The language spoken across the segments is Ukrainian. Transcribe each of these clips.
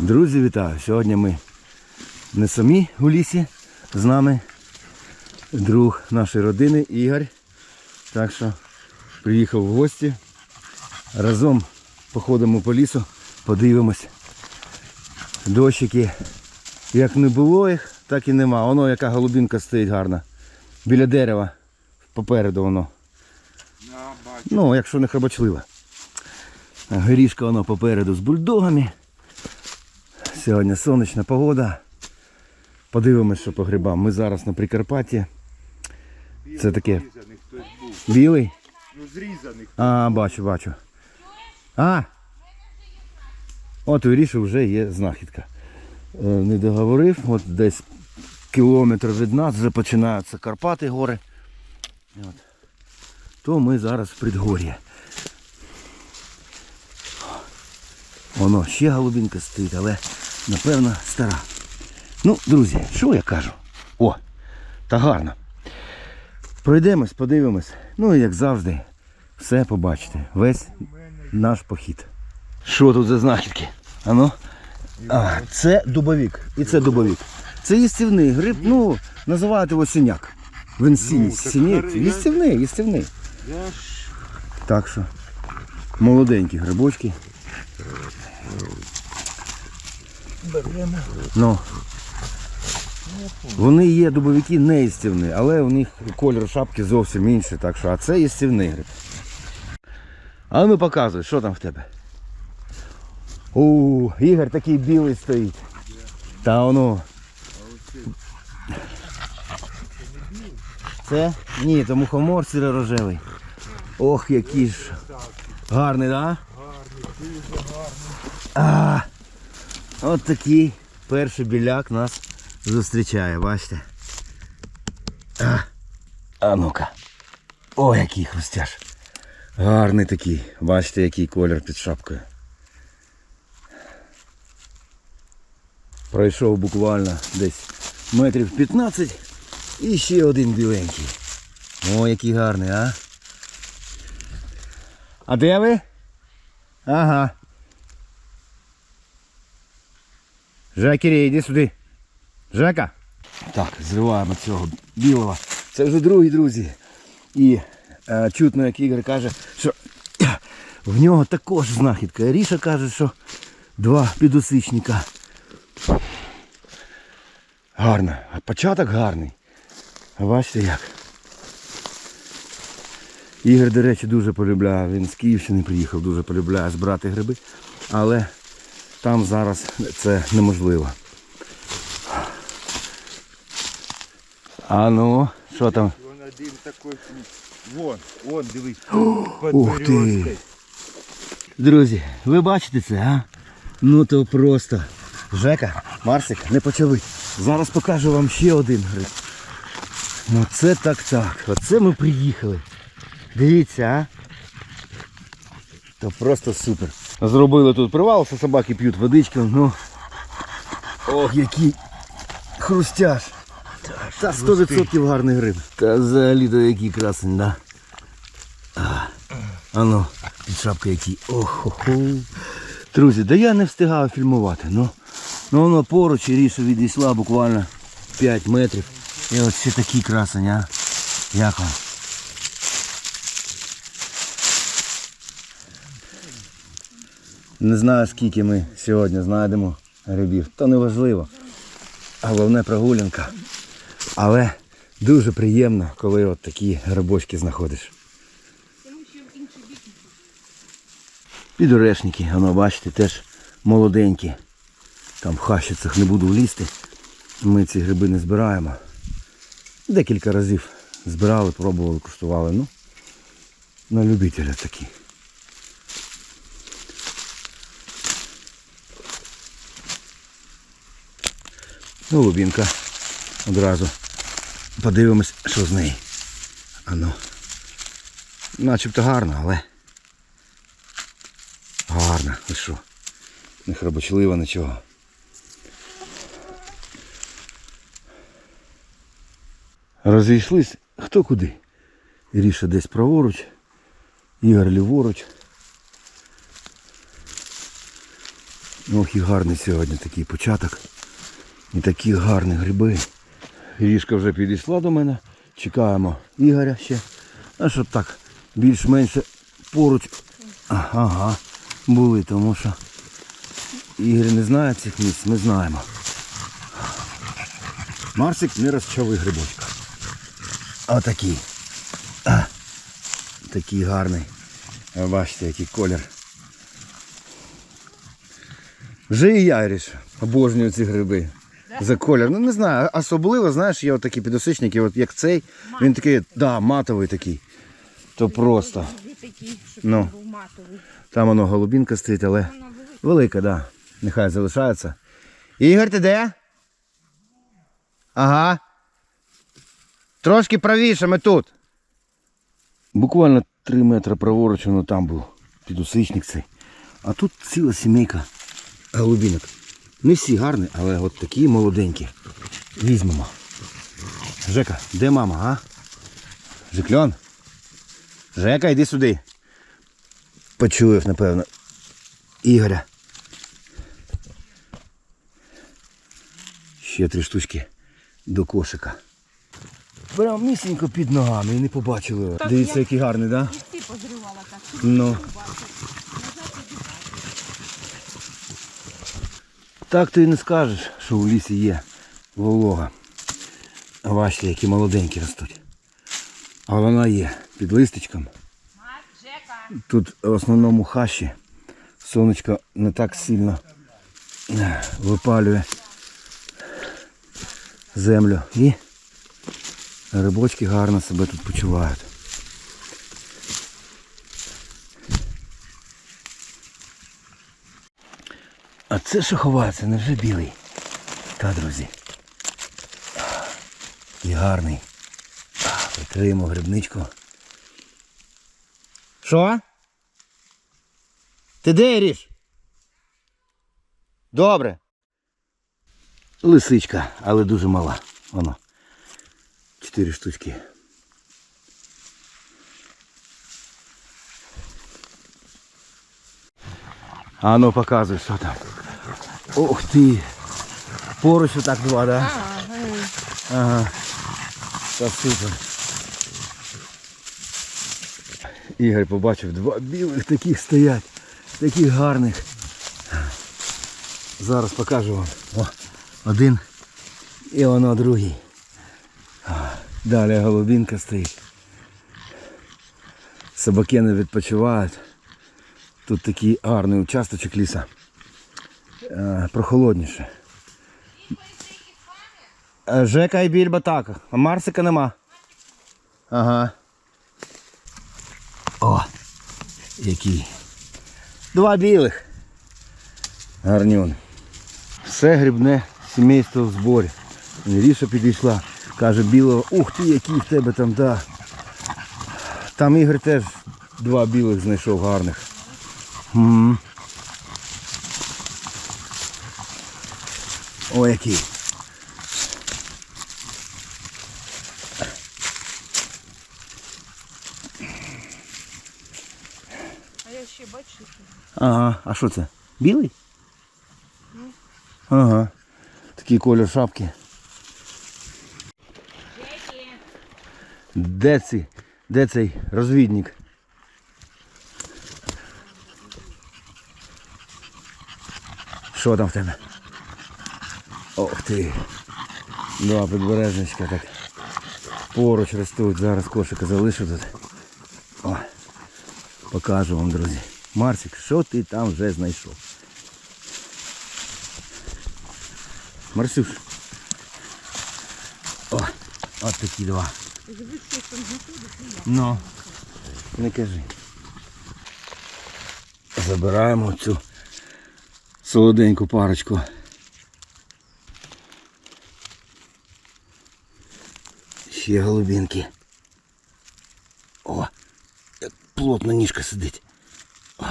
Друзі, вітаю! Сьогодні ми не самі у лісі. З нами друг нашої родини Ігор. Так що приїхав в гості. Разом походимо по лісу, подивимось. Дощики. Як не було їх, так і нема. Воно яка голубінка стоїть гарна. Біля дерева. Попереду воно. Ну, якщо не храбочлива. Горішка воно попереду з бульдогами. Сьогодні сонячна погода. Подивимось, що по грибам. Ми зараз на Прикарпатті. Це таке. Білий? Ну зрізаних. А, бачу, бачу. А! От Ріші вже є знахідка. Е, Не договорив, от десь кілометр від нас вже починаються Карпати гори. От. То ми зараз в предгор'ї. Воно ще голубінка стоїть, але напевно стара. Ну, друзі, що я кажу? О, та гарно. Пройдемось, подивимось. Ну і як завжди, все побачите. Весь наш похід. Що тут за знахідки? Ану? А, це дубовик. І це дубовик. Це їстівний гриб, ну, називають його синяк. Він синій, Ну, так синій. Їстівний, їстівний. Так що, молоденькі грибочки. Беремо. Ну. Вони є дубовики не їстівні, але у них колір шапки зовсім інший, так що, а це їстівний гриб. А ну показуй, що там в тебе. У, Ігор такий білий стоїть. Та воно. Це? Ні, то мухомор сиро-рожевий. Ох, який ж. Гарний, так? Да? А, от такий перший біляк нас зустрічає, бачите. А, а ну-ка. О, який хрустяш. Гарний такий. Бачите, який колір під шапкою. Пройшов буквально десь метрів 15 і ще один біленький. О, який гарний, а? А де ви? Ага. Жакірі, йди сюди. Жека. Так, зриваємо цього білого. Це вже другий, друзі. І е, чутно, як Ігор каже, що в нього також знахідка. Ріша каже, що два підосичника. Гарно. А початок гарний. А бачите як. Ігор, до речі, дуже полюбляє. Він з Київщини приїхав, дуже полюбляє збирати гриби. Але там зараз це неможливо. А ну, що там? Вон один такий. Вон, вон, дивись. Ух ти! Друзі, ви бачите це, а? Ну то просто. Жека, Марсик, не почали. Зараз покажу вам ще один гриб. Ну це так так. Оце ми приїхали. Дивіться, а? То просто супер. Зробили тут привал, що собаки п'ють водичку, ну. Ох, який хрустяш. Та 100% гарний гриб. Та взагалі то який красень, да. А ну, під шапка який. Охо-хо. Друзі, да я не встигав фільмувати. Ну, ну воно поруч і ріша відійшла буквально 5 метрів. І от ще такий красень, а. Як вам? Не знаю скільки ми сьогодні знайдемо грибів. То не важливо. Головне прогулянка. Але дуже приємно, коли от такі грибочки знаходиш. Підорешники, воно бачите, теж молоденькі. Там в хащицях не буду влізти. Ми ці гриби не збираємо. Декілька разів збирали, пробували, куштували. Ну, на любителя такі. Голубінка. Одразу подивимось, що з неї. Ану. Начебто гарно, але гарно. Ви що? Не храбочлива нічого. Розійшлись хто куди. Ріша десь праворуч, Ігор ліворуч. Ох і гарний сьогодні такий початок. І такі гарні гриби. Ріжка вже підійшла до мене. Чекаємо Ігоря ще. А щоб так більш-менше поруч ага, були, тому що Ігор не знає цих місць, ми знаємо. Марсик не розчавий грибочка. Отакий. Такий гарний. Бачите, який колір. Вже і я Іриш, обожнюю ці гриби. За колір. Ну не знаю, особливо, знаєш, є такі підосичники, от як цей, він такий, да, матовий такий. То просто. Такий, Ну. Там воно голубінка стоїть, але велика, да. Нехай залишається. Ігор, ти де? Ага. Трошки правіше, ми тут. Буквально 3 метри праворуч, воно там був підусичник цей. А тут ціла сімейка голубінок. Не всі гарні, але от такі молоденькі. Візьмемо. Жека, де мама, а? Жекльон? Жека, йди сюди. Почуєв, напевно. Ігоря. Ще три штучки до кошика. Прям місінько під ногами і не побачили. Так, Дивіться, я- який гарний, так? Да? Так. Ну. Так ти і не скажеш, що у лісі є волога. Бачите, які молоденькі ростуть. А вона є під листочком. Тут в основному хащі. Сонечко не так сильно випалює землю. І рибочки гарно себе тут почувають. А це що ховається, невже білий? Та, друзі. І гарний. Прикриємо грибничку. Що? Ти де Іріш? Добре. Лисичка, але дуже мала. Воно. Чотири штучки. А ну показуй, що там. Ух ти. Поруч отак два, да? Ага. Та супер. Ігор побачив два білих таких стоять. Таких гарних. Зараз покажу вам. О, один і воно другий. Далі голубінка стоїть. Собаки не відпочивають. Тут такий гарний участочок ліса. Е, прохолодніше. Е, Жека і більба так, а Марсика нема. Ага. О, який. Два білих. Гарнюн. Все грибне сімейство в зборі. Ріша підійшла, каже білого, ух ти, який в тебе там, да. Там Ігор теж два білих знайшов гарних. М. О, який. А я ще бачу. Ага, а що це? Білий? Ага. Такий колір шапки. Де цей, де цей розвідник? Що там в тебе? Ох ти. Два підбережничка так. Поруч ростуть. Зараз кошика залишу тут. О, покажу вам, друзі. Марсик, що ти там вже знайшов? Марсюш. О, от такі два. Ну, не кажи. Забираємо цю солоденьку парочку. Ще голубінки. О, як плотно ніжка сидить. О.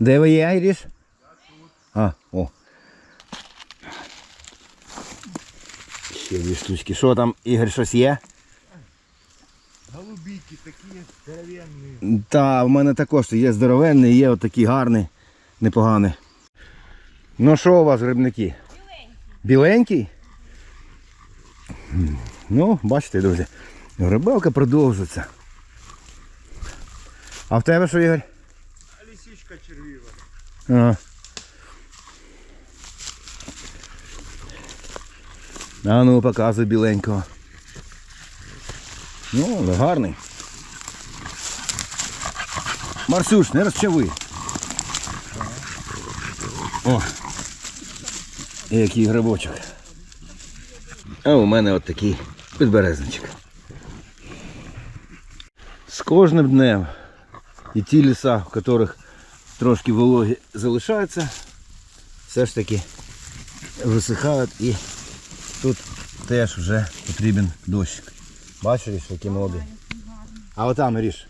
Де ви є, Айріш? А, о. Ще дві штучки. Що там, Ігор, щось є? Голубі голубики такі здоровенні. Та, в мене також є здоровенний, є отакий гарний, непоганий. Ну що у вас, грибники? Біленький? Ну, бачите, друзі, рибалка продовжується. А в тебе що, Ігор? А лисичка червива. Ага. А ну, показуй біленького. Ну, гарний. Марсюш, не розчави. О. Який грибочок. А у мене от такий підберезничок. З кожним днем і ті ліса, в яких трошки вологі залишаються, все ж таки висихають і тут теж вже потрібен дощик. Бачиш, які молоді. А отам, Ріш,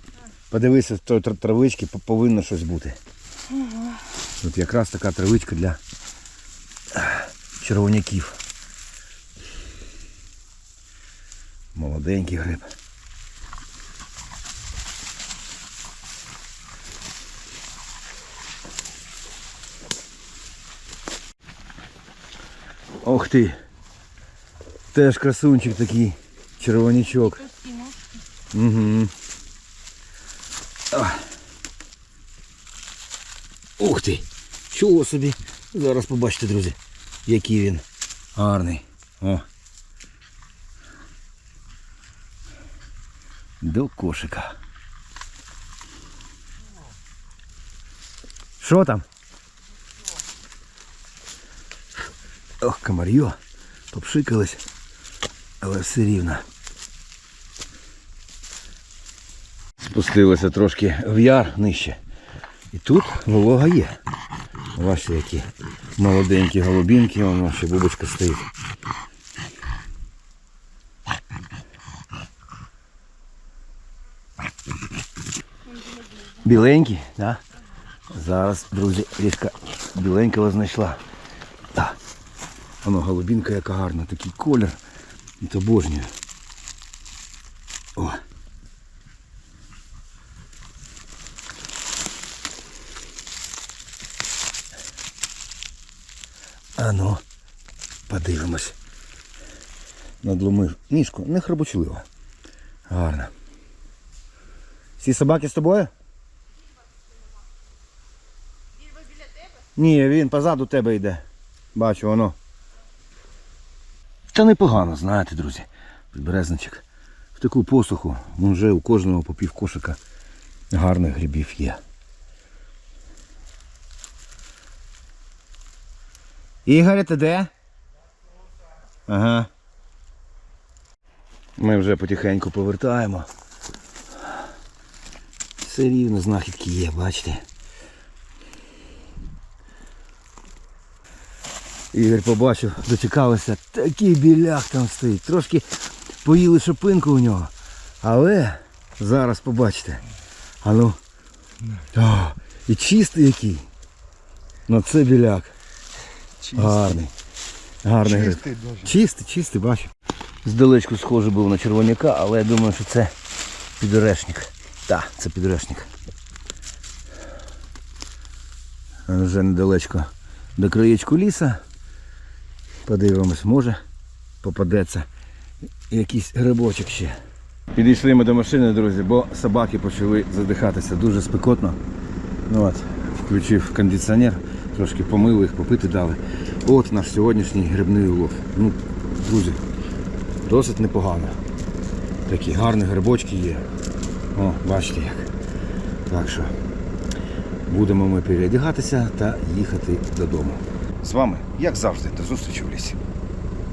подивися, травички повинно щось бути. Тут якраз така травичка для червоняків. Молоденький гриб. Ох ти. Теж красунчик такий, червонячок. Угу. Ух ти! Чого собі? Зараз побачите, друзі, який він гарний. О. До кошика. Що там? Ох, комар'йо. Попшикались, але все рівно. Спустилося трошки в яр нижче. І тут волога є. Бачите, які молоденькі голубінки, воно ще бубочка стоїть. Біленький, так? Зараз, друзі, річка біленького знайшла. Так. Воно голубінка яка гарна, такий колір. То обожнюю. О. А ну, подивимось. Надломив ніжку, не храбочливо. Гарно. Всі собаки з тобою? Ні, він позаду тебе йде. Бачу, воно. Та непогано, знаєте, друзі. Підберезничок. В таку посуху вже у кожного по пів кошика гарних грибів є. Ігоре, ти де? Ага. Ми вже потихеньку повертаємо. Все рівно знахідки є, бачите. Ігор побачив, дочекалося, такий біляк там стоїть. Трошки поїли шипинку у нього. Але зараз побачите. А ну. О, і чистий який. Ну це біляк. Гарний. Гарний гриб. Чистий. Чистий, чистий, бачу. Здалечку схожий був на червоняка, але я думаю, що це підорешник. Так, це підорешник. Вже недалечко до краєчку ліса. Подивимось, може попадеться якийсь грибочок ще. Підійшли ми до машини, друзі, бо собаки почали задихатися дуже спекотно. Ну от, включив кондиціонер, трошки помили їх, попити дали. От наш сьогоднішній грибний улов. Ну, друзі, досить непогано. Такі гарні грибочки є. О, бачите як. Так що будемо ми переодягатися та їхати додому. З вами, як завжди, до зустрічі в лісі.